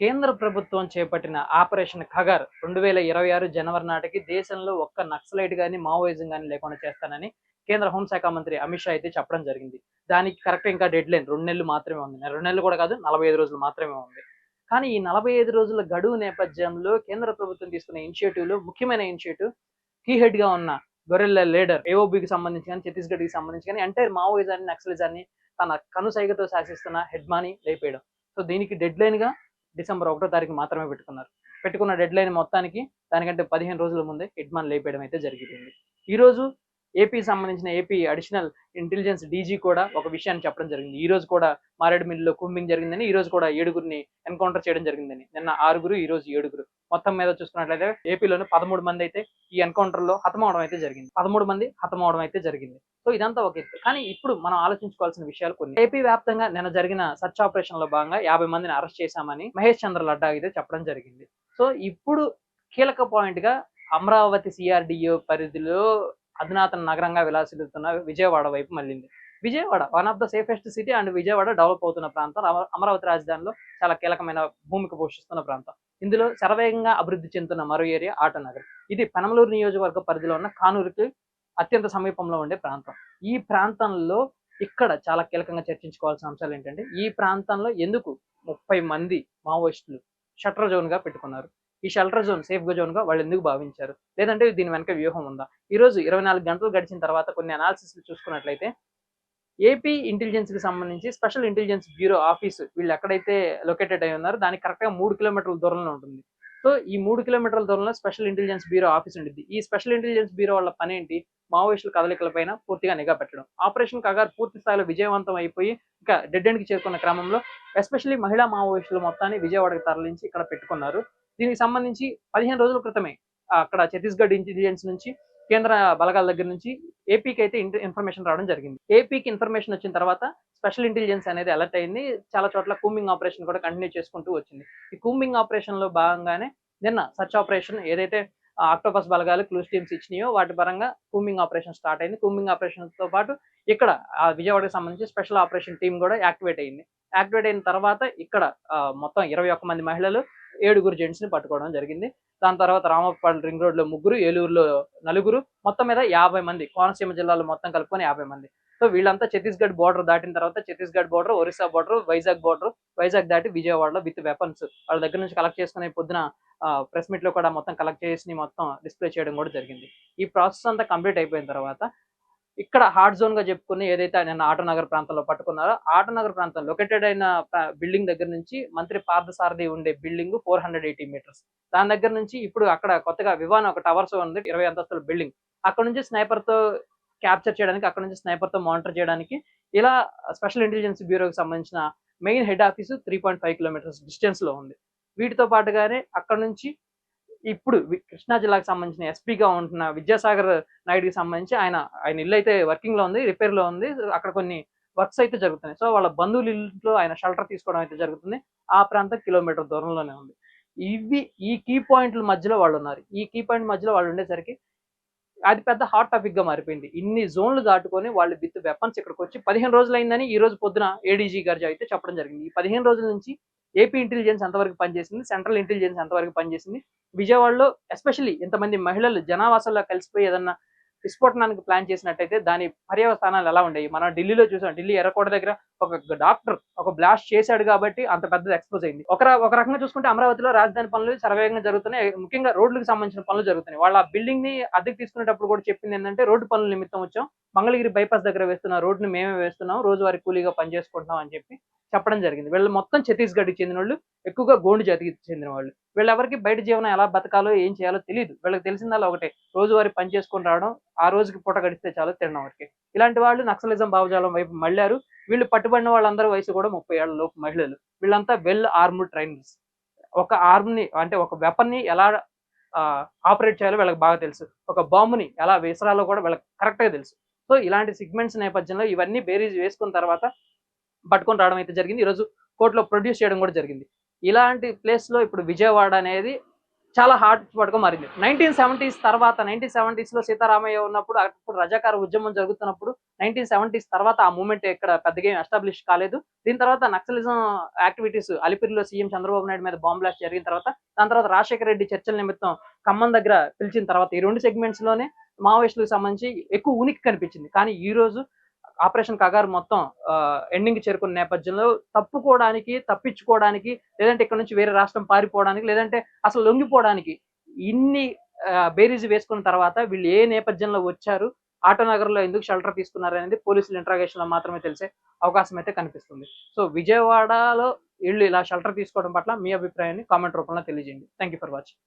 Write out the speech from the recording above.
కేంద్ర ప్రభుత్వం చేపట్టిన ఆపరేషన్ ఖగర్ రెండు వేల ఇరవై ఆరు జనవరి నాటికి దేశంలో ఒక్క నక్సలైట్ కానీ మావోయిజం గాని లేకుండా చేస్తానని కేంద్ర హోంశాఖ మంత్రి అమిత్ షా అయితే చెప్పడం జరిగింది. దానికి కరెక్ట్ ఇంకా డెడ్ లైన్ రెండు నెలలు మాత్రమే ఉంది. రెండు నెలలు కూడా కాదు నలభై ఐదు రోజులు మాత్రమే ఉంది. కానీ ఈ నలభై ఐదు రోజుల గడువు నేపథ్యంలో కేంద్ర ప్రభుత్వం తీసుకున్న ఇనిషియేటివ్లో ముఖ్యమైన ఇనిషియేటివ్ కీ హెడ్గా ఉన్న గొరెల్ల లీడర్ ఏఓబికి సంబంధించి కానీ ఛత్తీస్గఢ్కి సంబంధించి కానీ ఎంటైర్ మావోయిజాన్ని నక్సలిజాన్ని తన కనుసైగతో శాసిస్తున్న హెడ్మాని లేపేయడం. సో దీనికి డెడ్ లైన్గా డిసెంబర్ ఒకటో తారీఖు మాత్రమే పెట్టుకున్నారు. పెట్టుకున్న డెడ్ లైన్ మొత్తానికి దానికంటే పదిహేను రోజుల ముందే హిట్మాన్ లేపేయడం అయితే జరిగింది. ఈ రోజు ఏపీ సంబంధించిన ఏపీ అడిషనల్ ఇంటెలిజెన్స్ డీజీ కూడా ఒక విషయాన్ని చెప్పడం జరిగింది. ఈ రోజు కూడా మారేడుమిల్లిలో కుంబింగ్ జరిగిందని ఈ రోజు కూడా ఏడుగురిని ఎన్కౌంటర్ చేయడం జరిగిందని. నిన్న ఆరుగురు ఈ రోజు ఏడుగురు. మొత్తం మీద చూసుకున్నట్లయితే ఏపీలోని పదమూడు మంది అయితే ఈ ఎన్కౌంటర్లో హతమవడం అయితే జరిగింది. పదమూడు మంది హతమవడం అయితే జరిగింది. సో ఇదంతా ఒక ఎత్తు. కానీ ఇప్పుడు మనం ఆలోచించుకోవాల్సిన విషయాలు కొన్ని. ఏపీ వ్యాప్తంగా నిన్న జరిగిన సర్చ్ ఆపరేషన్లో భాగంగా యాభై మందిని అరెస్ట్ చేశామని మహేష్ చంద్ర లడ్డా అయితే చెప్పడం జరిగింది. సో ఇప్పుడు కీలక పాయింట్గా అమరావతి సిఆర్డిఓ పరిధిలో అధునాతన నగరంగా విలాసిల్లుతున్న విజయవాడ వైపు మళ్ళింది. Vijayawada one of the safest city and Vijayawada develop అవుతున్న ప్రాంతం. అమరావతి రాజధానిలో చాలా కీలకమైన భూమిక పోషిస్తున్న ప్రాంతం. ఇందులో శరవేగంగా అభివృద్ధి చెందుతున్న మరో ఏరియా ఆటనగర్ ఇది పెనమలూరు నియోజకవర్గ పరిధిలో ఉన్న కానూరుకి అత్యంత సమీపంలో ఉండే ప్రాంతం. ఈ ప్రాంతంలో ఇక్కడ చాలా కీలకంగా చర్చించుకోవాల్సిన అంశాలు ఏంటంటే ఈ ప్రాంతంలో ఎందుకు ముప్పై మంది మావోయిస్టులు షట్టర్ జోన్గా పెట్టుకున్నారు? ఈ షెల్టర్ జోన్ సేఫ్గా జోన్గా వాళ్ళు ఎందుకు భావించారు? లేదంటే దీని వెనక వ్యూహం ఉందా? ఈ రోజు ఇరవై నాలుగు గంటలు గడిచిన తర్వాత కొన్ని అనాలిసిస్లు చూసుకున్నట్లయితే ఏపీ ఇంటెలిజెన్స్కి సంబంధించి స్పెషల్ ఇంటెలిజెన్స్ బ్యూరో ఆఫీస్ వీళ్ళు ఎక్కడైతే లొకేటెడ్ అయి ఉన్నారో దానికి కరెక్ట్గా మూడు కిలోమీటర్ల దూరంలో ఉంటుంది. సో ఈ మూడు కిలోమీటర్ల దూరంలో స్పెషల్ ఇంటెలిజెన్స్ బ్యూరో ఆఫీస్ ఉంటుంది ఈ స్పెషల్ ఇంటెలిజెన్స్ బ్యూరో వాళ్ళ పని ఏంటి? మావోయిస్టుల కదలికలపైన పూర్తిగా నిఘా పెట్టడం. ఆపరేషన్ కగార్ పూర్తి స్థాయిలో విజయవంతం అయిపోయి ఇంకా డెడ్ ఎండ్కి చేరుకున్న క్రమంలో ఎస్పెషల్లీ మహిళా మావోయిస్టులు మొత్తాన్ని విజయవాడకు తరలించి ఇక్కడ పెట్టుకున్నారు. దీనికి సంబంధించి పదిహేను రోజుల క్రితమే అక్కడ ఛత్తీస్గఢ్ ఇంటెలిజెన్స్ నుంచి కేంద్ర బలగాల దగ్గర నుంచి ఏపీకి అయితే ఇన్ఫర్మేషన్ రావడం జరిగింది. ఏపీకి ఇన్ఫర్మేషన్ వచ్చిన తర్వాత స్పెషల్ ఇంటెలిజెన్స్ అనేది అలర్ట్ అయింది. చాలా చోట్ల కూంబింగ్ ఆపరేషన్ కూడా కంటిన్యూ చేసుకుంటూ వచ్చింది. ఈ కూంబింగ్ ఆపరేషన్లో భాగంగానే నిన్న సర్చ్ ఆపరేషన్ ఏదైతే ఆక్టోపస్ బలగాలు క్లూస్ టీమ్స్ ఇచ్చినాయో వాటి పరంగా కూంబింగ్ ఆపరేషన్ స్టార్ట్ అయింది. కూంబింగ్ ఆపరేషన్తో పాటు ఇక్కడ ఆ విజయవాడకి సంబంధించి స్పెషల్ ఆపరేషన్ టీం కూడా యాక్టివేట్ అయింది. యాక్టివేట్ అయిన తర్వాత ఇక్కడ మొత్తం ఇరవై ఒక్క మంది మహిళలు ఏడుగురు జెంట్స్ని పట్టుకోవడం జరిగింది. దాని తర్వాత రామపాడు రింగ్ రోడ్లో ముగ్గురు ఏలూరులో నలుగురు మొత్తం మీద యాభై మంది కోనసీమ జిల్లాలో మొత్తం కలుపుకొని యాభై మంది. సో వీళ్ళంతా ఛత్తీస్గఢ్ బోర్డర్ దాటిన తర్వాత Chhattisgarh border Orissa border Vizag border Vizag దాటి విజయవాడలో విత్ వెపన్స్ వాళ్ళ దగ్గర నుంచి కలెక్ట్ చేసుకునే పొద్దున ప్రెస్ మీట్లో కూడా మొత్తం కలెక్ట్ చేసి మొత్తం డిస్ప్లే చేయడం కూడా జరిగింది. ఈ ప్రాసెస్ అంతా కంప్లీట్ అయిపోయిన తర్వాత ఇక్కడ హార్డ్ జోన్గా చెప్పుకుని ఏదైతే నిన్న ఆటనగర్ ప్రాంతంలో పట్టుకున్నారో ఆటనగర్ ప్రాంతం లొకేటెడ్ అయిన బిల్డింగ్ దగ్గర నుంచి మంత్రి పార్థసారథి ఉండే building four hundred eighty metres దాని దగ్గర నుంచి ఇప్పుడు అక్కడ కొత్తగా వివాన్ ఒక టవర్స్ ఉంది ఇరవై అంతస్తుల బిల్డింగ్ అక్కడ నుంచి స్నైపర్తో క్యాప్చర్ చేయడానికి అక్కడ నుంచి స్నైపర్తో మానిటర్ చేయడానికి ఇలా స్పెషల్ ఇంటెలిజెన్స్ బ్యూరోకి సంబంధించిన main head office three point five kilometres డిస్టెన్స్లో ఉంది. వీటితో పాటుగానే అక్కడ నుంచి ఇప్పుడు వి- కృష్ణా జిల్లాకు సంబంధించిన ఎస్పీగా ఉంటున్న విద్యాసాగర్ నాయుడుకి సంబంధించి ఆయన ఆయన ఇల్లు అయితే వర్కింగ్లో ఉంది రిపేర్లో ఉంది అక్కడ కొన్ని వర్క్స్ అయితే జరుగుతున్నాయి. సో వాళ్ళ బంధువుల ఇంట్లో ఆయన షెల్టర్ తీసుకోవడం అయితే జరుగుతుంది. ఆ ప్రాంతం కిలోమీటర్ దూరంలోనే ఉంది. ఇవి ఈ కీ పాయింట్ల మధ్యలో వాళ్ళు ఉన్నారు. ఈ కీ పాయింట్ మధ్యలో వాళ్ళు ఉండేసరికి అది పెద్ద హాట్ టాపిక్గా మారిపోయింది. ఇన్ని జోన్లు దాటుకొని వాళ్ళు విత్ వెపన్స్ ఇక్కడికి వచ్చి పదిహేను రోజులు అయిందని ఈ రోజు పొద్దున ఏడీజీ గారు అయితే చెప్పడం జరిగింది. ఈ పదిహేను రోజుల నుంచి ఏపీ ఇంటెలిజెన్స్ ఎంతవరకు పనిచేసింది సెంట్రల్ ఇంటెలిజెన్స్ ఎంతవరకు పనిచేసింది? విజయవాడలో ఎస్పెషల్లీ ఇంతమంది మహిళలు జనావాసాల్లో కలిసిపోయి ఏదన్నా విస్ఫోటనానికి ప్లాన్ చేసినట్టయితే దాని పర్యవస్థానాలు ఎలా ఉండేవి? మనం ఢిల్లీలో చూసాం ఢిల్లీ ఎర్రకోట దగ్గర ఒక డాక్టర్ ఒక బ్లాస్ట్ చేశాడు కాబట్టి అంత పెద్దది ఎక్స్పోజ్ అయింది. ఒక ఒక రకంగా చూసుకుంటే అమరావతిలో రాజధాని పనులు సర్వేగంగా జరుగుతున్నాయి ముఖ్యంగా రోడ్లకు సంబంధించిన పనులు జరుగుతున్నాయి. వాళ్ళ బిల్డింగ్ని అద్దెకి తీసుకునేటప్పుడు కూడా చెప్పింది ఏంటంటే రోడ్డు పనుల నిమిత్తం వచ్చాం మంగళగిరి బైపాస్ దగ్గర వేస్తున్న రోడ్డుని మేమే వేస్తున్నాం రోజువారీ కూలీగా పనిచేసుకుంటున్నాం అని చెప్పి చెప్పడం జరిగింది. వీళ్ళు మొత్తం ఛత్తీస్గఢ్కి చెందిన వాళ్ళు ఎక్కువగా గోండు జాతికి చెందిన వాళ్ళు వీళ్ళెవరికి బయట జీవనం ఎలా బతకాలో ఏం చేయాలో తెలియదు వీళ్ళకి తెలిసిందల్లా ఒకటే రోజువారీ పని చేసుకొని రావడం ఆ రోజుకి పూట గడిస్తే చాలు తినడం వరకే ఇలాంటి వాళ్ళు నక్సలిజం భావజాలం వైపు మళ్ళారు. వీళ్ళు పట్టుబడిన వాళ్ళందరూ వయసు కూడా ముప్పై ఏళ్ళ లోపు మహిళలు. వీళ్ళంతా వెల్ ఆర్మ్డ్ ట్రైనర్స్ ఒక ఆర్మ్ని అంటే ఒక వెపన్ని ఎలా ఆపరేట్ చేయాలో వీళ్ళకి బాగా తెలుసు. ఒక బాంబుని ఎలా విసరాలో కూడా వీళ్ళకి కరెక్ట్గా తెలుసు. సో ఇలాంటి సిగ్మెంట్స్ నేపథ్యంలో ఇవన్నీ బేరీజ్ వేసుకున్న తర్వాత పట్టుకొని రావడం అయితే జరిగింది. ఈరోజు కోర్టులో ప్రొడ్యూస్ చేయడం కూడా జరిగింది. ఇలాంటి ప్లేస్లో ఇప్పుడు విజయవాడ అనేది చాలా హార్ట్ పడుకో మారింది. నైన్టీన్ సెవెంటీస్ తర్వాత నైన్టీన్ సెవెంటీస్లో సీతారామయ్య ఉన్నప్పుడు అప్పుడు రజాకార ఉద్యమం జరుగుతున్నప్పుడు నైన్టీన్ సెవెంటీస్ తర్వాత ఆ మూమెంట్ ఇక్కడ పెద్దగా ఎస్టాబ్లిష్ కాలేదు. దీని తర్వాత నక్సలిజం యాక్టివిటీస్ అలిపిరిలో సీఎం చంద్రబాబు నాయుడు మీద బాంబ్ బ్లాస్ట్ జరిగిన తర్వాత దాని తర్వాత రాజశేఖర రెడ్డి చర్చల నిమిత్తం ఖమ్మం దగ్గర పిలిచిన తర్వాత ఈ రెండు సెగ్మెంట్స్లోనే మావోయిస్టులకు సంబంధించి ఎక్కువ ఉనికి కనిపించింది. కానీ ఈ రోజు ఆపరేషన్ కగారు మొత్తం ఎండింగ్ చేరుకున్న నేపథ్యంలో తప్పుకోవడానికి తప్పించుకోవడానికి లేదంటే ఇక్కడ నుంచి వేరే రాష్ట్రం పారిపోవడానికి లేదంటే అసలు లొంగిపోవడానికి ఇన్ని బేరీజ్ వేసుకున్న తర్వాత వీళ్ళు ఏ నేపథ్యంలో వచ్చారు ఆటోనగర్లో ఎందుకు షెల్టర్ తీసుకున్నారు అనేది పోలీసుల ఇంట్రాగేషన్లో మాత్రమే తెలిసే అవకాశం అయితే కనిపిస్తుంది. సో విజయవాడలో వీళ్ళు ఇలా షెల్టర్ తీసుకోవడం పట్ల మీ అభిప్రాయాన్ని కామెంట్ రూపంలో తెలియజేయండి. Thank you for watching